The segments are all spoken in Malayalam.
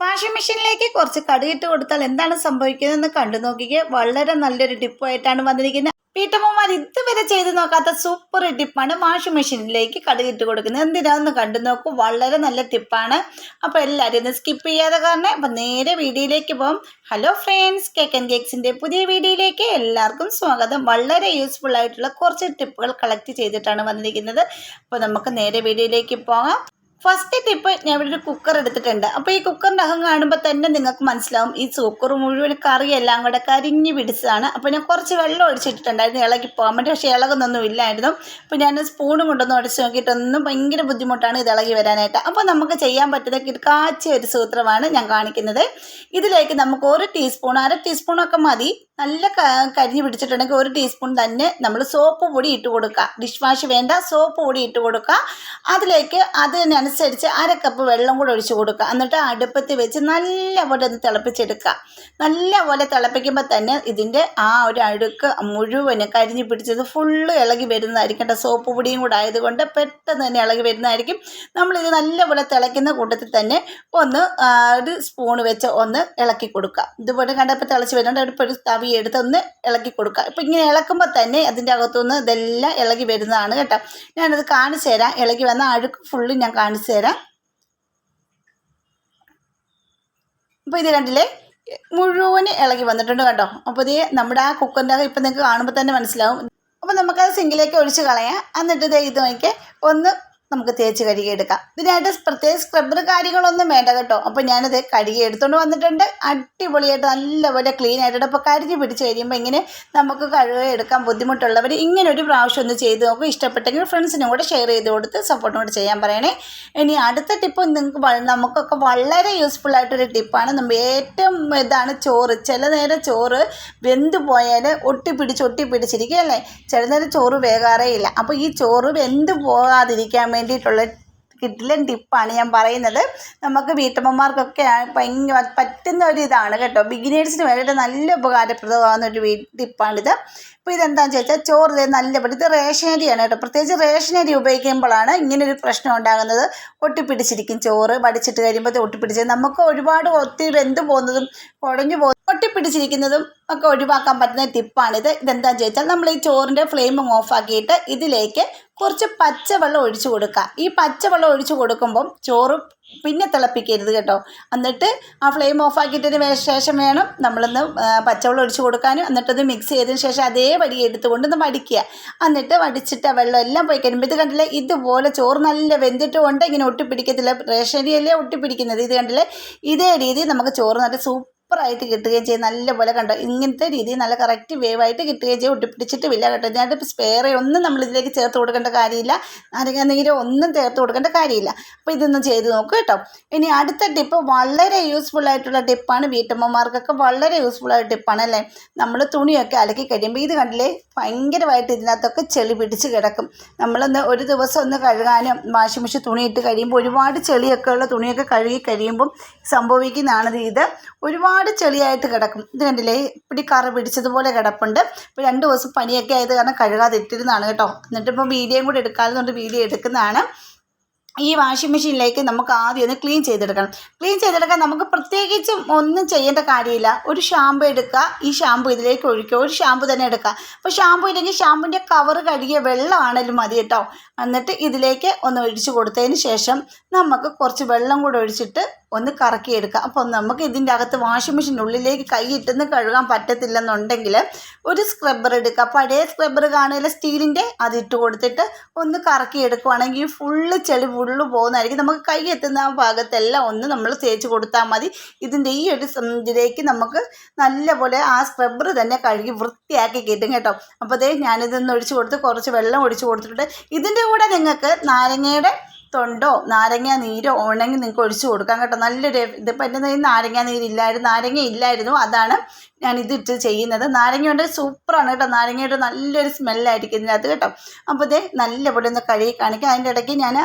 വാഷിംഗ് മെഷീനിലേക്ക് കുറച്ച് കടുകിട്ട് കൊടുത്താൽ എന്താണ് സംഭവിക്കുന്നതെന്ന് കണ്ടു നോക്കിക്കുക വളരെ നല്ലൊരു ടിപ്പായിട്ടാണ് വന്നിരിക്കുന്നത്. വീട്ടമ്മമാർ ഇതുവരെ ചെയ്ത് നോക്കാത്ത സൂപ്പർ ടിപ്പാണ് വാഷിംഗ് മെഷീനിലേക്ക് കടുകിട്ട് കൊടുക്കുന്നത്. എന്തിനാന്ന് കണ്ടു നോക്കൂ. വളരെ നല്ല ടിപ്പാണ് അപ്പോൾ എല്ലാവരും ഒന്ന് സ്കിപ്പ് ചെയ്യാതെ കാരണം അപ്പം നേരെ വീഡിയോയിലേക്ക് പോകും ഹലോ ഫ്രണ്ട്സ് കേക്ക് ആൻഡ് കേക്സിന്റെ പുതിയ വീഡിയോയിലേക്ക് എല്ലാവർക്കും സ്വാഗതം. വളരെ യൂസ്ഫുൾ ആയിട്ടുള്ള കുറച്ച് ടിപ്പുകൾ കളക്ട് ചെയ്തിട്ടാണ് വന്നിരിക്കുന്നത്. അപ്പോൾ നമുക്ക് നേരെ വീഡിയോയിലേക്ക് പോകാം. ഫസ്റ്റ് ടിപ്പ് ഞാൻ ഇവിടെ ഒരു കുക്കർ എടുത്തിട്ടുണ്ട്. അപ്പോൾ ഈ കുക്കറിന്റെ അകം കാണുമ്പോൾ തന്നെ നിങ്ങൾക്ക് മനസ്സിലാവും ഈ കുക്കർ മുഴുവൻ കറിയെല്ലാം കൂടെ കരിഞ്ഞ് പിടിച്ചതാണ്. അപ്പോൾ ഞാൻ കുറച്ച് വെള്ളം ഒഴിച്ചിട്ടുണ്ടായിരുന്നു ഇളകി പോകാൻ വേണ്ടി. പക്ഷേ ഇളകുന്നൊന്നും ഇല്ലായിരുന്നു. അപ്പോൾ ഞാൻ സ്പൂണും കൊണ്ടൊന്ന് ഉടച്ച് നോക്കിയിട്ടൊന്നും ഭയങ്കര ബുദ്ധിമുട്ടാണ് ഇത് ഇളകി വരാനായിട്ട്. അപ്പോൾ നമുക്ക് ചെയ്യാൻ പറ്റുന്ന കിടക്കാച്ച ഒരു സൂത്രമാണ് ഞാൻ കാണിക്കുന്നത്. ഇതിലേക്ക് നമുക്ക് ഒരു ടീസ്പൂൺ അര ടീസ്പൂണൊക്കെ മതി. നല്ല കരിഞ്ഞ് പിടിച്ചിട്ടുണ്ടെങ്കിൽ ഒരു ടീസ്പൂൺ തന്നെ നമ്മൾ സോപ്പ് പൊടി ഇട്ട് കൊടുക്കുക. ഡിഷ് വാഷ് വേണ്ട സോപ്പ് പൊടി ഇട്ട് കൊടുക്കുക. അതിലേക്ക് അതിനനുസരിച്ച് അര കപ്പ് വെള്ളം കൂടെ ഒഴിച്ച് കൊടുക്കുക. എന്നിട്ട് അടുപ്പത്ത് വെച്ച് നല്ലപോലെ ഒന്ന് തിളപ്പിച്ചെടുക്കുക. നല്ലപോലെ തിളപ്പിക്കുമ്പോൾ തന്നെ ഇതിന്റെ ആ ഒരു അഴുക്ക് മുഴുവനും കരിഞ്ഞു പിടിച്ചത് ഫുള്ള് ഇളകി വരുന്നതായിരിക്കും. കേട്ടോ സോപ്പ് പൊടിയും കൂടെ ആയതുകൊണ്ട് പെട്ടെന്ന് തന്നെ ഇളകി വരുന്നതായിരിക്കും. നമ്മളിത് നല്ലപോലെ തിളയ്ക്കുന്ന കൂട്ടത്തിൽ തന്നെ ഒന്ന് ഒരു സ്പൂൺ വെച്ച് ഒന്ന് ഇളക്കി കൊടുക്കുക. ഇതുപോലെ കണ്ടപ്പോൾ തിളച്ച് വരുന്നുണ്ട്. അടുപ്പ് ഒരു തവി എടുത്ത് ഒന്ന് ഇളക്കി കൊടുക്കുക. ഇപ്പം ഇങ്ങനെ ഇളക്കുമ്പോൾ തന്നെ അതിന്റെ അകത്തുനിന്ന് ഇതെല്ലാം ഇളകി വരുന്നതാണ് കേട്ടോ. ഞാനത് കാണിച്ചു തരാം. ഇളകി വന്ന അഴുക്ക് ഫുള്ള് ഞാൻ കാണിച്ചു തരാം. അപ്പോൾ ഇത് കണ്ടില്ലേ? മുഴുവൻ ഇളകി വന്നിട്ടുണ്ട് കേട്ടോ അപ്പോൾ ഇത് നമ്മുടെ ആ കുക്കറിന്റെ അകം ഇപ്പം നിങ്ങൾക്ക് കാണുമ്പോൾ തന്നെ മനസ്സിലാവും. അപ്പോൾ നമുക്കത് സിങ്കിലേക്ക് ഒഴിച്ച് കളയാം. എന്നിട്ട് ഇത് നോക്കിയാൽ ഒന്ന് നമുക്ക് തേച്ച് കഴുകിയെടുക്കാം. ഇതിനായിട്ട് പ്രത്യേക സ്ക്രബ്ബർ കാര്യങ്ങളൊന്നും വേണ്ട കേട്ടോ. അപ്പോൾ ഞാനത് കഴുകി എടുത്തുകൊണ്ട് വന്നിട്ടുണ്ട്. അടിപൊളിയായിട്ട് നല്ലപോലെ ക്ലീൻ ആയിട്ട് അപ്പോൾ കരിഞ്ഞ് പിടിച്ച് കഴിയുമ്പോൾ ഇങ്ങനെ നമുക്ക് കഴുകി എടുക്കാൻ ബുദ്ധിമുട്ടുള്ളവർ ഇങ്ങനെ ഒരു പ്രാവശ്യം ഒന്ന് ചെയ്ത് നോക്കും. ഇഷ്ടപ്പെട്ടെങ്കിൽ ഫ്രണ്ട്സിനും കൂടെ ഷെയർ ചെയ്ത് കൊടുത്ത് സപ്പോർട്ടും കൂടെ ചെയ്യാൻ പറയണേ. ഇനി അടുത്ത ടിപ്പ് നിങ്ങൾക്ക് നമുക്കൊക്കെ വളരെ യൂസ്ഫുൾ ആയിട്ടൊരു ടിപ്പാണ് നമ്മൾ ഏറ്റവും ഇതാണ് ചോറ്. ചില നേരം ചോറ് വെന്ത് പോയാൽ ഒട്ടിപ്പിടിച്ച് ഒട്ടിപ്പിടിച്ചിരിക്കുക അല്ലേ? ചില നേരം ചോറ് വേകാറേ ഇല്ല. അപ്പോൾ ഈ ചോറ് വെന്ത് പോകാതിരിക്കാൻ വേണ്ടിയിട്ടുള്ള കിട്ടിലൻ ടിപ്പാണ് ഞാൻ പറയുന്നത്. നമുക്ക് വീട്ടമ്മമാർക്കൊക്കെ ഭയങ്കര പറ്റുന്ന ഒരു ഇതാണ് കേട്ടോ. ബിഗിനേഴ്സിന് വേണ്ടിയിട്ട് നല്ല ഉപകാരപ്രദമാകുന്ന ഒരു ടിപ്പാണിത്. അപ്പോൾ ഇതെന്താണെന്ന് ചോദിച്ചാൽ ചോറ് നല്ലപോലെ ഇത് റേഷനരിയാണ് കേട്ടോ. പ്രത്യേകിച്ച് റേഷനരി ഉപയോഗിക്കുമ്പോഴാണ് ഇങ്ങനൊരു പ്രശ്നം ഉണ്ടാകുന്നത്. ഒട്ടിപ്പിടിച്ചിരിക്കും ചോറ് വടിച്ചിട്ട് കഴിയുമ്പോൾ ഒട്ടിപ്പിടിച്ച് നമുക്ക് ഒരുപാട് ഒത്തിരി വെന്ത് പോകുന്നതും കുഴഞ്ഞു പോകുന്നതും ഒട്ടിപ്പിടിച്ചിരിക്കുന്നതും ഒക്കെ ഒഴിവാക്കാൻ പറ്റുന്ന ടിപ്പാണിത്. ഇതെന്താണെന്ന് ചോദിച്ചാൽ നമ്മൾ ഈ ചോറിന്റെ ഫ്ലെയിം ഓഫാക്കിയിട്ട് ഇതിലേക്ക് കുറച്ച് പച്ചവെള്ളം ഒഴിച്ചു കൊടുക്കുക. ഈ പച്ചവെള്ളം ഒഴിച്ചു കൊടുക്കുമ്പം ചോറ് പിന്നെ തിളപ്പിക്കരുത് കേട്ടോ. എന്നിട്ട് ആ ഫ്ലെയിം ഓഫ് ആക്കിയിട്ടതിന് ശേഷം വേണം നമ്മളൊന്ന് പച്ചവെള്ളം ഒഴിച്ചു കൊടുക്കാനും എന്നിട്ടത് മിക്സ് ചെയ്തതിന് ശേഷം അതേ വടി എടുത്തുകൊണ്ട് ഒന്ന് വടിക്കുക. എന്നിട്ട് വടിച്ചിട്ട് ആ വെള്ളം എല്ലാം പോയി കഴിയുമ്പോൾ ഇത് കണ്ടില്ലേ ഇതുപോലെ ചോറ് നല്ല വെന്തിട്ട് കൊണ്ട് ഇങ്ങനെ ഒട്ടിപ്പിടിക്കത്തില്ല. റേഷനിയല്ലേ ഒട്ടിപ്പിടിക്കുന്നത്? ഇത് കണ്ടില്ലേ? ഇതേ രീതിയിൽ നമുക്ക് ചോറ് നല്ല സൂപ്പർ സൂപ്പറായിട്ട് കിട്ടുകയും ചെയ്യും. നല്ലപോലെ കണ്ടോ? ഇങ്ങനത്തെ രീതിയിൽ നല്ല കറക്റ്റ് വേവായിട്ട് കിട്ടുകയും ചെയ്യും. ഒട്ടിപ്പിടിച്ചിട്ടുമില്ല കേട്ടോ. ഞാനിപ്പോൾ സ്പെയറെ ഒന്നും നമ്മൾ ഇതിലേക്ക് ചേർത്ത് കൊടുക്കേണ്ട കാര്യമില്ല. നാരങ്ങ നീരോ ഒന്നും ചേർത്ത് കൊടുക്കേണ്ട കാര്യമില്ല. അപ്പോൾ ഇതൊന്നും ചെയ്ത് നോക്കുക കേട്ടോ. ഇനി അടുത്ത ടിപ്പ് വളരെ യൂസ്ഫുൾ ആയിട്ടുള്ള ടിപ്പാണ് വീട്ടമ്മമാർക്കൊക്കെ വളരെ യൂസ്ഫുൾ ആയ ടിപ്പാണ് അല്ലേ? നമ്മൾ തുണിയൊക്കെ അലക്കി കഴിയുമ്പോൾ ഇത് കണ്ടില്ലേ? ഭയങ്കരമായിട്ട് ഇതിനകത്തൊക്കെ ചെളി പിടിച്ച് കിടക്കും. നമ്മളൊന്ന് ഒരു ദിവസം ഒന്ന് കഴുകാനും വാഷിംഗ് മെഷീൻ തുണിയിട്ട് കഴിയുമ്പോൾ ഒരുപാട് ചെളിയൊക്കെ ഉള്ള തുണിയൊക്കെ കഴുകി കഴിയുമ്പം സംഭവിക്കുന്നതാണ് ഇത് ഒരുപാട് ചെളിയായിട്ട് കിടക്കും. ഇത് കണ്ടില്ലേ? ഇപ്പിടി കറ പിടിച്ചതുപോലെ കിടപ്പുണ്ട്. ഇപ്പോൾ രണ്ട് ദിവസം പനിയൊക്കെ ആയത് കാരണം കഴുകാതെ ഇട്ടിരുന്നതാണ് കേട്ടോ. എന്നിട്ടിപ്പോൾ വീഡിയോയും കൂടി എടുക്കാമെന്നുണ്ട് വീഡിയോ എടുക്കുന്നതാണ്. ഈ വാഷിംഗ് മെഷീനിലേക്ക് നമുക്ക് ആദ്യം ഒന്ന് ക്ലീൻ ചെയ്തെടുക്കണം. ക്ലീൻ ചെയ്തെടുക്കാൻ നമുക്ക് പ്രത്യേകിച്ചും ഒന്നും ചെയ്യേണ്ട കാര്യമില്ല. ഒരു ഷാമ്പു എടുക്കുക. ഈ ഷാമ്പു ഇതിലേക്ക് ഒഴിക്കുക. ഒരു ഷാമ്പു തന്നെ എടുക്കുക. അപ്പോൾ ഷാമ്പു ഇല്ലെങ്കിൽ ഷാമ്പുവിന്റെ കവർ കഴുകിയ വെള്ളമാണേലും മതി കേട്ടോ. എന്നിട്ട് ഇതിലേക്ക് ഒന്ന് ഒഴിച്ച് കൊടുത്തതിന് ശേഷം നമുക്ക് കുറച്ച് വെള്ളം കൂടെ ഒഴിച്ചിട്ട് ഒന്ന് കറക്കിയെടുക്കുക അപ്പോൾ നമുക്ക് ഇതിന്റെ അകത്ത് വാഷിംഗ് മെഷീന്റെ ഉള്ളിലേക്ക് കൈയിട്ടെന്ന് കഴുകാൻ പറ്റത്തില്ലെന്നുണ്ടെങ്കിൽ ഒരു സ്ക്രബ്ബർ എടുക്കുക. പഴയ സ്ക്രബ്ബർ കാണുകയില്ല. സ്റ്റീലിന്റെ അതിട്ട് കൊടുത്തിട്ട് ഒന്ന് കറക്കി എടുക്കുകയാണെങ്കിൽ ഫുള്ള് ചെളി ഫുള്ള് പോകുന്നതായിരിക്കും. നമുക്ക് കൈ എത്തുന്ന ആ ഭാഗത്തെല്ലാം ഒന്ന് നമ്മൾ തേച്ച് കൊടുത്താൽ മതി. ഇതിന്റെ ഈ ഒരു ഇതിലേക്ക് നമുക്ക് നല്ലപോലെ ആ സ്ക്രബ്ബർ തന്നെ കഴുകി വൃത്തിയാക്കി കിട്ടും കേട്ടോ. അപ്പോൾ അതേ ഞാനിതൊന്ന് ഒഴിച്ചു കൊടുത്ത് കുറച്ച് വെള്ളം ഒഴിച്ചു കൊടുത്തിട്ടുണ്ട്. ഇതിന്റെ കൂടെ നിങ്ങൾക്ക് നാരങ്ങയുടെ തൊണ്ടോ നാരങ്ങ നീരോ ഉണങ്ങി നിങ്ങൾക്ക് ഒഴിച്ചു കൊടുക്കാം കേട്ടോ. നല്ലൊരു ഇത് എന്റെ കയ്യിൽ നാരങ്ങ നീരില്ലായിരുന്നു നാരങ്ങ ഇല്ലായിരുന്നു. അതാണ് ഞാൻ ഇതിട്ട് ചെയ്യുന്നത്. നാരങ്ങ കൊണ്ട് സൂപ്പറാണ് കേട്ടോ. നാരങ്ങയുടെ നല്ലൊരു സ്മെല്ലായിരിക്കും ഇതിനകത്ത് കേട്ടോ. അപ്പോൾ ഇത് നല്ലപോലെ ഒന്ന് കഴുകി കാണിക്കാം. അതിന്റെ ഇടയ്ക്ക് ഞാൻ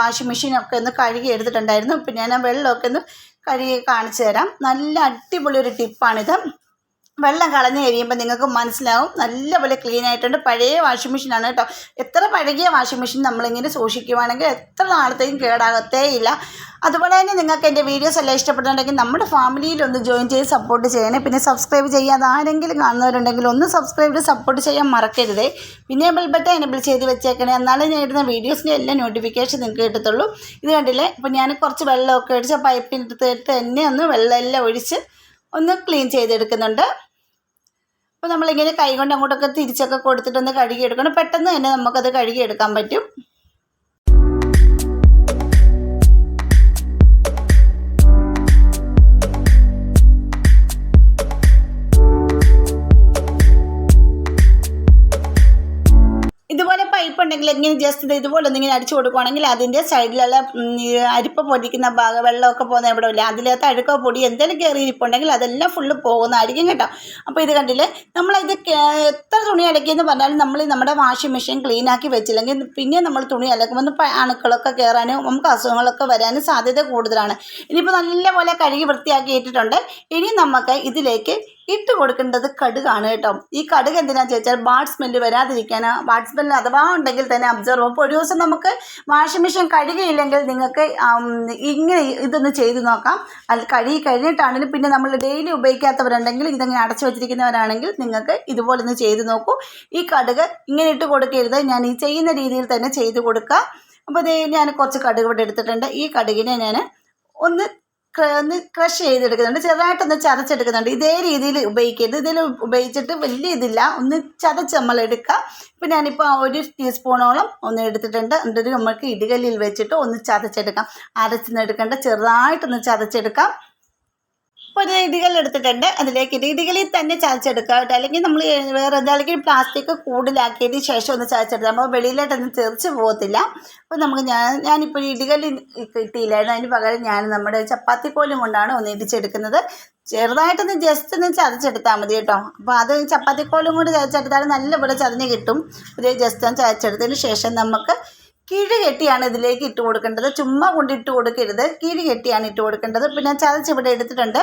വാഷിംഗ് മെഷീനൊക്കെ ഒന്ന് കഴുകി എടുത്തിട്ടുണ്ടായിരുന്നു. ഇപ്പം ഞാൻ വെള്ളമൊക്കെ ഒന്ന് കഴുകി കാണിച്ചു തരാം. നല്ല അടിപൊളി ഒരു ടിപ്പാണിത് വെള്ളം കളഞ്ഞ് കഴിയുമ്പോൾ നിങ്ങൾക്ക് മനസ്സിലാവും നല്ലപോലെ ക്ലീൻ ആയിട്ടുണ്ട്. പഴയ വാഷിംഗ് മെഷീനാണ് കേട്ടോ. എത്ര പഴകിയ വാഷിംഗ് മെഷീൻ നമ്മളിങ്ങനെ സൂക്ഷിക്കുവാണെങ്കിൽ എത്ര നാളത്തേക്കും കേടാകത്തേ ഇല്ല. അതുപോലെ തന്നെ നിങ്ങൾക്ക് എന്റെ വീഡിയോസ് എല്ലാം ഇഷ്ടപ്പെടുന്നുണ്ടെങ്കിൽ നമ്മുടെ ഫാമിലിയിൽ ഒന്ന് ജോയിൻ ചെയ്ത് സപ്പോർട്ട് ചെയ്യണേ. പിന്നെ സബ്സ്ക്രൈബ് ചെയ്യാതെ ആരെങ്കിലും കാണുന്നവരുണ്ടെങ്കിൽ ഒന്ന് സബ്സ്ക്രൈബ് ചെയ്ത് സപ്പോർട്ട് ചെയ്യാൻ മറക്കരുതേ. പിന്നെ ബെൽ ബട്ടൺ എനബിൾ ചെയ്ത് വെച്ചേക്കണേ. എന്നാലേ ഞാൻ ഇടുന്ന വീഡിയോസിന്റെ എല്ലാം നോട്ടിഫിക്കേഷൻ നിങ്ങൾക്ക് കിട്ടത്തുള്ളൂ. ഇത് കണ്ടില്ലേ? അപ്പോൾ ഞാൻ കുറച്ച് വെള്ളമൊക്കെ ഒഴിച്ച് പൈപ്പിന്റെ എടുത്ത് തന്നെ ഒന്ന് വെള്ളം എല്ലാം ഒഴിച്ച് ഒന്ന് ക്ലീൻ ചെയ്തെടുക്കുന്നുണ്ട്. അപ്പോൾ നമ്മളിങ്ങനെ കൈ കൊണ്ട് അങ്ങോട്ടൊക്കെ തിരിച്ചൊക്കെ കൊടുത്തിട്ടൊന്ന് കഴുകിയെടുക്കണം. പെട്ടെന്ന് തന്നെ നമുക്കത് കഴുകിയെടുക്കാൻ പറ്റും. ഉണ്ടെങ്കിൽ ഇങ്ങനെ ജസ്റ്റ് ഇത് ഇതുപോലെ ഒന്നിങ്ങനെ അടിച്ചു കൊടുക്കുവാണെങ്കിൽ അതിന്റെ സൈഡിലുള്ള അരിപ്പ പൊടിക്കുന്ന ഭാഗം വെള്ളമൊക്കെ പോകുന്ന എവിടെ ഇല്ല. അതിലകത്ത് അഴുക്കോ പൊടി എന്തെങ്കിലും കയറി ഇരിപ്പുണ്ടെങ്കിൽ അതെല്ലാം ഫുള്ള് പോകുന്നതായിരിക്കും കേട്ടോ. അപ്പോൾ ഇത് കണ്ടില്ലേ? നമ്മളിത് എത്ര തുണി അലക്കിയെന്ന് പറഞ്ഞാലും നമ്മൾ നമ്മുടെ വാഷിംഗ് മെഷീൻ ക്ലീൻ ആക്കി വെച്ചില്ലെങ്കിൽ പിന്നെ നമ്മൾ തുണി അലക്കുമ്പോൾ അണുക്കളൊക്കെ കയറാനും നമുക്ക് അസുഖങ്ങളൊക്കെ വരാനും സാധ്യത കൂടുതലാണ്. ഇനിയിപ്പോൾ നല്ലപോലെ കഴുകി വൃത്തിയാക്കി ഇട്ടിട്ടുണ്ട് ഇനി നമുക്ക് ഇതിലേക്ക് ഇട്ട് കൊടുക്കേണ്ടത് കടുകാണ് കേട്ടോ. ഈ കടുക് എന്തിനാ ചോദിച്ചാൽ ബാഡ് സ്മെല്ല് വരാതിരിക്കാൻ ബാഡ് സ്മെല്ല് അഥവാ ഉണ്ടെങ്കിൽ തന്നെ അബ്സർവ് അപ്പോൾ ഒരു ദിവസം നമുക്ക് വാഷിംഗ് മെഷീൻ കഴുകിയില്ലെങ്കിൽ നിങ്ങൾക്ക് ഇങ്ങനെ ഇതൊന്ന് ചെയ്തു നോക്കാം. അത് കഴുകി കഴിഞ്ഞിട്ടാണെങ്കിലും പിന്നെ നമ്മൾ ഡെയിലി ഉപയോഗിക്കാത്തവരുണ്ടെങ്കിൽ ഇതങ്ങനെ അടച്ചു വെച്ചിരിക്കുന്നവരാണെങ്കിൽ നിങ്ങൾക്ക് ഇതുപോലെ ഒന്ന് ചെയ്ത് നോക്കൂ. ഈ കടുക് ഇങ്ങനെ ഇട്ട് കൊടുക്കരുത്. ഞാൻ ഈ ചെയ്യുന്ന രീതിയിൽ തന്നെ ചെയ്ത് കൊടുക്കുക അപ്പോൾ ഇത് ഞാൻ കുറച്ച് കടുക് ഇവിടെ എടുത്തിട്ടുണ്ട്. ഈ കടുകിനെ ഞാൻ ഒന്ന് ഒന്ന് ക്രഷ് ചെയ്തെടുക്കുന്നുണ്ട്. ചെറുതായിട്ടൊന്ന് ചതച്ചെടുക്കുന്നുണ്ട്. ഇതേ രീതിയിൽ ഉപയോഗിക്കരുത്. ഇതിൽ ഉപയോഗിച്ചിട്ട് വലിയ ഇതില്ല. ഒന്ന് ചതച്ച് നമ്മൾ എടുക്കുക ഇപ്പം ഞാനിപ്പോൾ ഒരു ടീസ്പൂണോളം ഒന്ന് എടുത്തിട്ടുണ്ട്. എന്നിട്ട് നമുക്ക് ഇടികല്ലിൽ വെച്ചിട്ട് ഒന്ന് ചതച്ചെടുക്കാം. അരച്ചെന്ന് എടുക്കേണ്ട ചെറുതായിട്ടൊന്ന് ചതച്ചെടുക്കാം. ഇപ്പോൾ ഇടികൽ എടുത്തിട്ടുണ്ട്. അതിലേക്ക് രീതികളിൽ തന്നെ ചതച്ചെടുക്കുക അല്ലെങ്കിൽ നമ്മൾ വേറെ അല്ലെങ്കിൽ പ്ലാസ്റ്റിക് കൂടുതലാക്കിയതിന് ശേഷം ഒന്ന് ചതച്ചെടുക്കുക. അപ്പോൾ വെളിയിലോട്ടൊന്നും തെറിച്ച് പോകത്തില്ല. അപ്പോൾ നമുക്ക് ഞാൻ ഞാനിപ്പോൾ ഇടികളിൽ കിട്ടിയില്ലായിരുന്നു. അതിന് പകരം ഞാൻ നമ്മുടെ ചപ്പാത്തി കോലും കൊണ്ടാണ് ഒന്ന് ഇടിച്ചെടുക്കുന്നത്. ചെറുതായിട്ടൊന്ന് ജസ്റ്റ് ഒന്ന് ചതച്ചെടുത്താൽ മതി കേട്ടോ. അപ്പോൾ അത് ചപ്പാത്തിക്കോലും കൊണ്ട് ചതച്ചെടുത്താൽ നല്ലപോലെ ചതഞ്ഞ് കിട്ടും. ഇത് ജസ്റ്റ് ഒന്ന് ചതച്ചെടുത്തതിന് ശേഷം നമുക്ക് കിഴി കെട്ടിയാണ് ഇതിലേക്ക് ഇട്ട് കൊടുക്കേണ്ടത്. ചുമ്മാ കൊണ്ട് ഇട്ട് കൊടുക്കരുത്. കിഴി കെട്ടിയാണ് ഇട്ട് കൊടുക്കേണ്ടത്. പിന്നെ ചതച്ച് ഇവിടെ എടുത്തിട്ടുണ്ട്.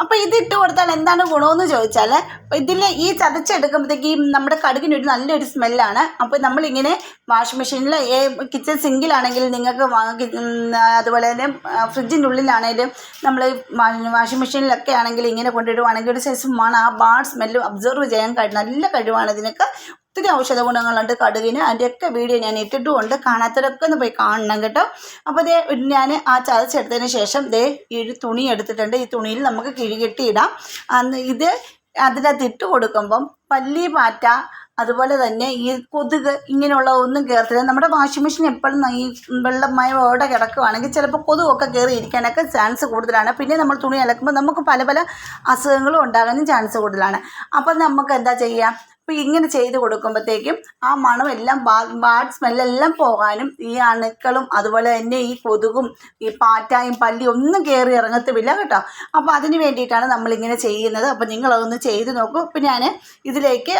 അപ്പോൾ ഇത് ഇട്ട് കൊടുത്താൽ എന്താണ് ഗുണമെന്ന് ചോദിച്ചാൽ ഇതിൽ ഈ ചതച്ചെടുക്കുമ്പോഴത്തേക്ക് നമ്മുടെ നമ്മുടെ കടുകിനൊരു നല്ലൊരു സ്മെല്ലാണ്. അപ്പോൾ നമ്മളിങ്ങനെ വാഷിംഗ് മെഷീനിൽ കിച്ചൺ സിങ്കിലാണെങ്കിൽ നിങ്ങൾക്ക് അതുപോലെ തന്നെ ഫ്രിഡ്ജിന്റെ ഉള്ളിലാണെങ്കിലും നമ്മൾ വാഷിംഗ് മെഷീനിലൊക്കെ ആണെങ്കിൽ ഇങ്ങനെ കൊണ്ടിടുവാണെങ്കിൽ ഒരു സൈസ് ആ ബാഡ് സ്മെല്ലും അബ്സർവ് ചെയ്യാൻ കഴിയും നല്ല കഴിവാണ് ഇതിനൊക്കെ. ഒത്തിരി ഔഷധ ഗുണങ്ങളുണ്ട് കടുകിന്. അതിന്റെയൊക്കെ വീഡിയോ ഞാൻ ഇട്ടിട്ടുമുണ്ട്. കാണാത്തവരൊക്കെ ഒന്ന് പോയി കാണണം കേട്ടോ. അപ്പോൾ ദേ ഞാൻ ആ ചതച്ചെടുത്തതിന് ശേഷം ദേ ഈ ഒരു തുണി എടുത്തിട്ടുണ്ട്. ഈ തുണിയിൽ നമുക്ക് കിഴികെട്ടിയിടാം അന്ന് ഇത് അതിനകത്ത് ഇട്ട് കൊടുക്കുമ്പം പല്ലി പാറ്റ അതുപോലെ തന്നെ ഈ കൊതുക് ഇങ്ങനെയുള്ള ഒന്നും കയറത്തില്ല നമ്മുടെ വാഷിംഗ് മെഷീൻ എപ്പോഴും ഈ വെള്ളമയോടെ കിടക്കുകയാണെങ്കിൽ ചിലപ്പോൾ കൊതുകൊക്കെ കയറി ഇരിക്കാനൊക്കെ ചാൻസ് കൂടുതലാണ്. പിന്നെ നമ്മൾ തുണി അലക്കുമ്പോൾ നമുക്ക് പല പല അസുഖങ്ങളും ഉണ്ടാകാനും ചാൻസ് കൂടുതലാണ്. അപ്പം നമുക്ക് എന്താ ചെയ്യുക അപ്പോൾ ഇങ്ങനെ ചെയ്ത് കൊടുക്കുമ്പോഴത്തേക്കും ആ മണം എല്ലാം ബാഡ് സ്മെല്ലെല്ലാം പോകാനും ഈ അണുക്കളും അതുപോലെ തന്നെ ഈ കൊതുകും ഈ പാറ്റായും പല്ലി ഒന്നും കയറി ഇറങ്ങത്തുമില്ല കേട്ടോ. അപ്പോൾ അതിന് വേണ്ടിയിട്ടാണ് നമ്മളിങ്ങനെ ചെയ്യുന്നത്. അപ്പോൾ നിങ്ങളതൊന്ന് ചെയ്ത് നോക്കൂ. അപ്പോൾ ഞാൻ ഇതിലേക്ക്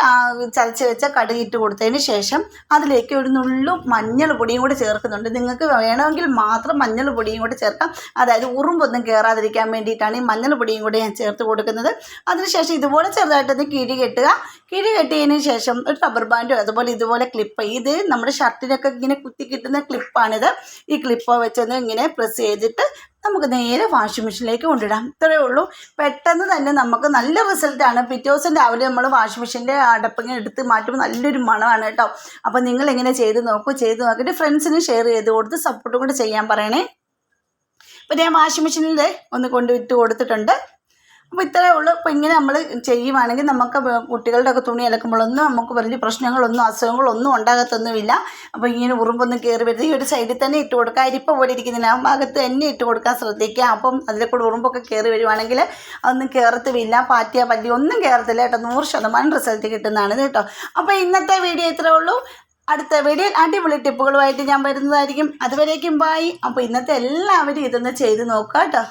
ചതച്ച് വെച്ച കടുകിട്ട് കൊടുത്തതിന് ശേഷം അതിലേക്ക് ഒരു നുള്ളും മഞ്ഞൾ പൊടിയും കൂടി ചേർക്കുന്നുണ്ട്. നിങ്ങൾക്ക് വേണമെങ്കിൽ മാത്രം മഞ്ഞൾ പൊടിയും കൂടി ചേർക്കാം. അതായത് ഉറുമ്പൊന്നും കയറാതിരിക്കാൻ വേണ്ടിയിട്ടാണ് ഈ മഞ്ഞൾ പൊടിയും കൂടി ഞാൻ ചേർത്ത് കൊടുക്കുന്നത്. അതിനുശേഷം ഇതുപോലെ ചെറുതായിട്ടൊന്ന് കിഴി കെട്ടുക. കിഴി കെട്ടിയതിന് ശേഷം ഒരു റബ്ബർ ബാൻഡോ അതുപോലെ ഇതുപോലെ ക്ലിപ്പ് ഇത് നമ്മുടെ ഷർട്ടിനൊക്കെ ഇങ്ങനെ കുത്തി കിട്ടുന്ന ക്ലിപ്പാണിത് ഈ ക്ലിപ്പ് വെച്ചൊന്ന് ഇങ്ങനെ പ്രസ് ചെയ്തിട്ട് നമുക്ക് നേരെ വാഷിംഗ് മെഷീനിലേക്ക് കൊണ്ടിടാം ഇത്രയേ ഉള്ളൂ. പെട്ടെന്ന് തന്നെ നമുക്ക് നല്ല റിസൾട്ടാണ് പിറ്റേ ദിവസം രാവിലെ നമ്മൾ വാഷിംഗ് മെഷീന്റെ അടപ്പിങ്ങനെ എടുത്ത് മാറ്റുമ്പോൾ നല്ലൊരു മണമാണ് കേട്ടോ. അപ്പോൾ നിങ്ങൾ എങ്ങനെ ചെയ്ത് നോക്കൂ ചെയ്ത് നോക്കിയിട്ട് ഫ്രണ്ട്സിന് ഷെയർ ചെയ്ത് കൊടുത്ത് സപ്പോർട്ടും കൂടെ ചെയ്യാൻ പറയണേ. അപ്പോൾ ഞാൻ വാഷിംഗ് മെഷീനിൽ ഒന്ന് കൊണ്ടുവിട്ട് കൊടുത്തിട്ടുണ്ട്. അപ്പോൾ ഇത്രയേ ഉള്ളൂ. അപ്പോൾ ഇങ്ങനെ നമ്മൾ ചെയ്യുവാണെങ്കിൽ നമുക്ക് കുട്ടികളുടെ ഒക്കെ തുണി അലക്കുമ്പോഴൊന്നും നമുക്ക് വലിയ പ്രശ്നങ്ങളൊന്നും അസുഖങ്ങളൊന്നും ഉണ്ടാകത്തൊന്നുമില്ല. അപ്പോൾ ഇങ്ങനെ ഉറുമ്പൊന്നും കയറി വരുന്നത് ഈ ഒരു സൈഡിൽ തന്നെ ഇട്ട് കൊടുക്കുക. അരിപ്പ പോലെ ഇരിക്കുന്നില്ല. ആ ഭാഗത്ത് തന്നെ ഇട്ട് കൊടുക്കാൻ ശ്രദ്ധിക്കുക. അപ്പം അതിലെ കൂടെ ഉറുമ്പൊക്കെ കയറി വരുവാണെങ്കിൽ അതൊന്നും കയറത്തുമില്ല പാറ്റിയ പല്ലി ഒന്നും കയറത്തില്ല കേട്ടോ. നൂറ് ശതമാനം റിസൾട്ട് കിട്ടുന്നതാണ് കേട്ടോ. അപ്പോൾ ഇന്നത്തെ വീഡിയോ ഇത്രേ ഉള്ളൂ. അടുത്ത വീഡിയോ അടിപൊളി ടിപ്പുകളുമായിട്ട് ഞാൻ വരുന്നതായിരിക്കും. അതുവരേക്കും ബായി അപ്പോൾ ഇന്നത്തെ എല്ലാവരും ഇതൊന്ന് ചെയ്ത് നോക്കാം കേട്ടോ.